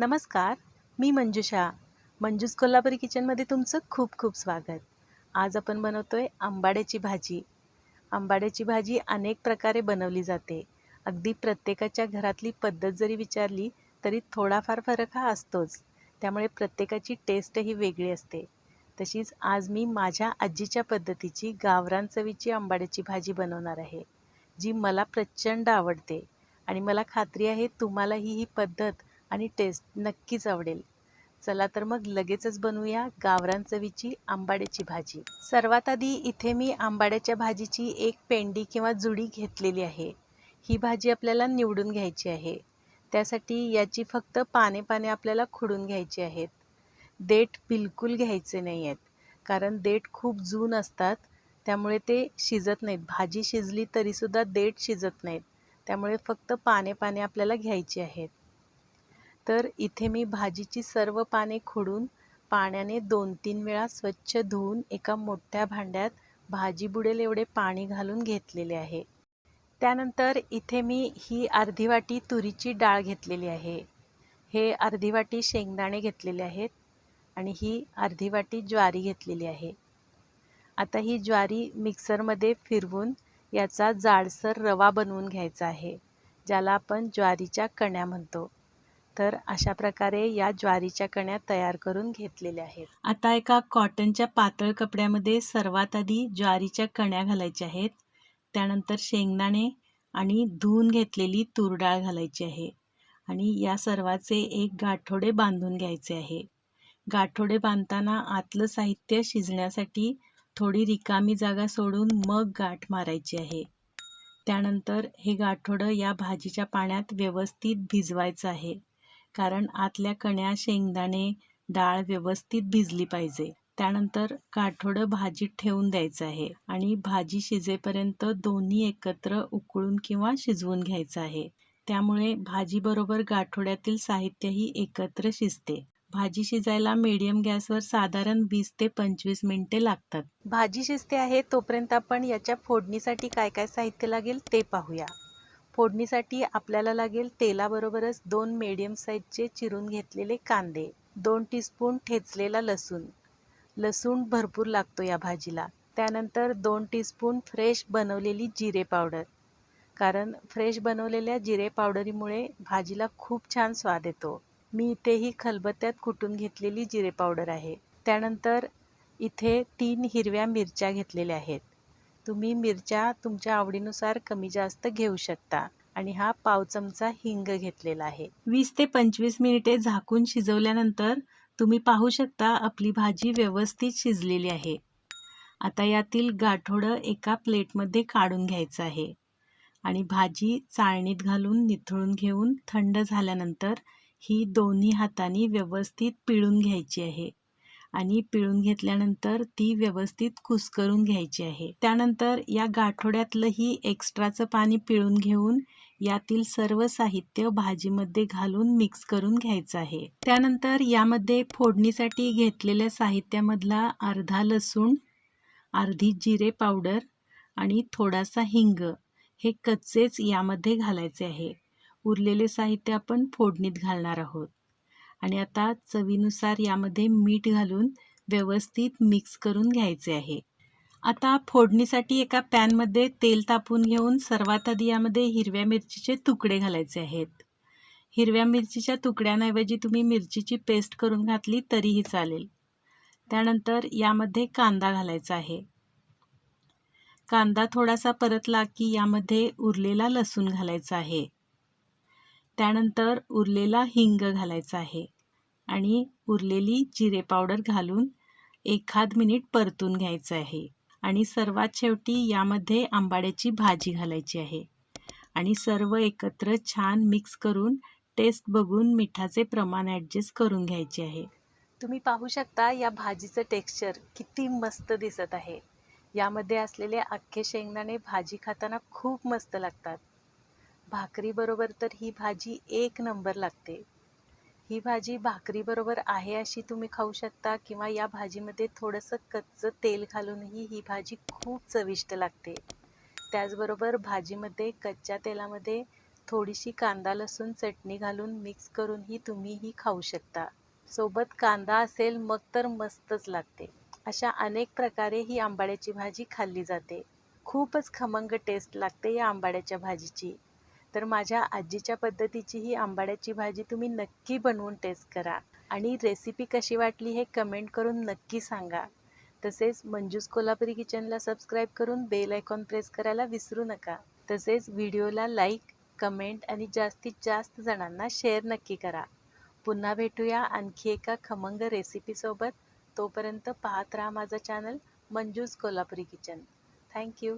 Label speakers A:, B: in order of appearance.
A: नमस्कार मी मंजुषा. मंजूस कोल्हापुरी किचनमध्ये तुमचं खूप खूप स्वागत. आज आपण बनवतो आहे आंबाड्याची भाजी. आंबाड्याची भाजी अनेक प्रकारे बनवली जाते. अगदी प्रत्येकाच्या घरातली पद्धत जरी विचारली तरी थोडाफार फरक हा असतोच. त्यामुळे प्रत्येकाची टेस्टही वेगळी असते. तशीच आज मी माझ्या आजीच्या पद्धतीची गावरान चवीची आंबाड्याची भाजी बनवणार आहे जी मला प्रचंड आवडते. आणि मला खात्री आहे तुम्हालाही ही पद्धत आणि टेस्ट नक्कीच आवडेल. चला तर मग लगेचच बनवूया गावरान चवीची आंबाड्याची भाजी. सर्वात आधी इथे मी आंबाड्याच्या भाजीची एक पेंडी किंवा जुडी घेतलेली आहे. ही भाजी आपल्याला निवडून घ्यायची आहे. त्यासाठी याची फक्त पाने पाने आपल्याला खुडून घ्यायची आहेत. देठ बिलकुल घ्यायचे नाही आहेत कारण देठ खूप जून असतात त्यामुळे ते शिजत नाहीत. भाजी शिजली तरीसुद्धा देठ शिजत नाहीत त्यामुळे फक्त पाने पाने आपल्याला घ्यायची आहेत. तर इथे मी भाजीची सर्व पाने खोडून पाण्याने दोन तीन वेळा स्वच्छ धुवून एका मोठ्या भांड्यात भाजी बुडेल एवढे पाणी घालून घेतलेले आहे. त्यानंतर इथे मी ही अर्धी वाटी तुरीची डाळ घेतलेली आहे. हे अर्धी वाटी शेंगदाणे घेतलेले आहेत आणि ही अर्धी वाटी ज्वारी घेतलेली आहे. आता ही ज्वारी मिक्सरमध्ये फिरवून याचा जाडसर रवा बनवून घ्यायचा आहे ज्याला आपण ज्वारीच्या कण्या म्हणतो. तर अशा प्रकारे या ज्वारीच्या कण्या तयार करून घेतलेल्या आहेत. आता एका कॉटनच्या पातळ कपड्यामध्ये सर्वात आधी ज्वारीच्या कण्या घालायच्या आहेत. त्यानंतर शेंगदाणे आणि धुवून घेतलेली तूर डाळ घालायची आहे. आणि या सर्वाचे एक गाठोडे बांधून घ्यायचे आहे. गाठोडे बांधताना आतलं साहित्य शिजण्यासाठी थोडी रिकामी जागा सोडून मग गाठ मारायची आहे. त्यानंतर हे गाठोडं या भाजीच्या पाण्यात व्यवस्थित भिजवायचं आहे. कारण आतल्या कण्या शेंगदाणे डाळ व्यवस्थित भिजली पाहिजे. त्यानंतर काठोडं भाजीत ठेवून द्यायचं आहे आणि भाजी शिजेपर्यंत दोन्ही एकत्र उकळून किंवा शिजवून घ्यायचं आहे. त्यामुळे भाजीबरोबर गाठोड्यातील साहित्यही एकत्र शिजते. भाजी शिजायला मीडियम गॅसवर साधारण वीस ते पंचवीस मिनिटे लागतात. भाजी शिजते आहे तोपर्यंत आपण याच्या फोडणीसाठी काय काय साहित्य लागेल ते पाहूया. फोडणीसाठी आपल्याला लागेल तेलाबरोबरच दोन मीडियम साईजचे चिरून घेतलेले कांदे दोन टीस्पून ठेचलेला लसूण. लसूण भरपूर लागतो या भाजीला. त्यानंतर दोन टीस्पून फ्रेश बनवलेली जिरे पावडर कारण फ्रेश बनवलेल्या जिरे पावडरीमुळे भाजीला खूप छान स्वाद येतो. मी इथेही खलबत्त्यात कुटून घेतलेली जिरे पावडर आहे. त्यानंतर इथे तीन हिरव्या मिरच्या घेतलेल्या आहेत. तुम्ही मिरच्या तुमच्या आवडीनुसार कमी जास्त घेऊ शकता. आणि हा पाव चमचा हिंग घेतलेला आहे. वीस ते पंचवीस मिनिटे झाकून शिजवल्यानंतर तुम्ही पाहू शकता आपली भाजी व्यवस्थित शिजलेली आहे. आता यातील गाठोडं एका प्लेटमध्ये काढून घ्यायचं आहे. आणि भाजी चाळणीत घालून निथळून घेऊन थंड झाल्यानंतर ही दोन्ही हातांनी व्यवस्थित पिळून घ्यायची आहे. आणि पिळून घेतल्यानंतर ती व्यवस्थित कुस्करून घ्यायची आहे. त्यानंतर या गाठोड्यातलंही एक्स्ट्राचं पाणी पिळून घेऊन यातील सर्व साहित्य भाजीमध्ये घालून मिक्स करून घ्यायचं आहे. त्यानंतर यामध्ये फोडणीसाठी घेतलेल्या साहित्यामधला अर्धा लसूण अर्धी जिरे पावडर आणि थोडासा हिंग हे कच्चेच यामध्ये घालायचे आहे. उरलेले साहित्य आपण फोडणीत घालणार आहोत. आणि आता चवीनुसार यामध्ये मीठ घालून व्यवस्थित मिक्स करून घ्यायचे आहे. आता फोडणीसाठी एका पॅनमध्ये तेल तापून घेऊन सर्वात आधी यामध्ये हिरव्या मिरचीचे तुकडे घालायचे आहेत. हिरव्या मिरचीच्या तुकड्यांऐवजी तुम्ही मिरचीची पेस्ट करून घातली तरीही चालेल. त्यानंतर यामध्ये कांदा घालायचा आहे. कांदा थोडासा परतला की यामध्ये उरलेला लसूण घालायचा आहे. त्यानंतर उरलेला हिंग घालायचा आहे आणि उरलेली जिरे पावडर घालून एखाद मिनिट परतून घ्यायचं आहे. आणि सर्वात शेवटी यामध्ये आंबाड्याची भाजी घालायची आहे. आणि सर्व एकत्र छान मिक्स करून टेस्ट बघून मिठाचे प्रमाण ॲडजस्ट करून घ्यायचे आहे. तुम्ही पाहू शकता या भाजीचं टेक्स्चर किती मस्त दिसत आहे. यामध्ये असलेले अख्खे शेंगदाणे भाजी खाताना खूप मस्त लागतात. भाकरीबरोबर तर ही भाजी एक नंबर लागते. ही भाजी भाकरीबरोबर आहे अशी तुम्ही खाऊ शकता किंवा या भाजीमध्ये थोडंसं कच्चं तेल घालूनही ही भाजी खूप चविष्ट लागते. त्याचबरोबर भाजीमध्ये कच्च्या तेलामध्ये थोडीशी कांदा लसूण चटणी घालून मिक्स करूनही तुम्हीही खाऊ शकता. सोबत कांदा असेल मग तर मस्तच लागते. अशा अनेक प्रकारे ही आंबाड्याची भाजी खाल्ली जाते. खूपच खमंग टेस्ट लागते या आंबाड्याच्या भाजीची. तर माझ्या आजीच्या पद्धतीची ही आंबाड्याची भाजी तुम्ही नक्की बनवून टेस्ट करा. आणि रेसिपी कशी वाटली हे कमेंट करून नक्की सांगा. तसेच मंजूस कोल्हापुरी किचनला सबस्क्राईब करून बेल आयकॉन प्रेस करायला विसरू नका. तसेच व्हिडिओला लाईक कमेंट आणि जास्तीत जास्त जणांना शेअर नक्की करा. पुन्हा भेटूया आणखी एका खमंग रेसिपीसोबत तोपर्यंत पाहत राहा माझं channel Manjus Kolhapuri kitchen thank you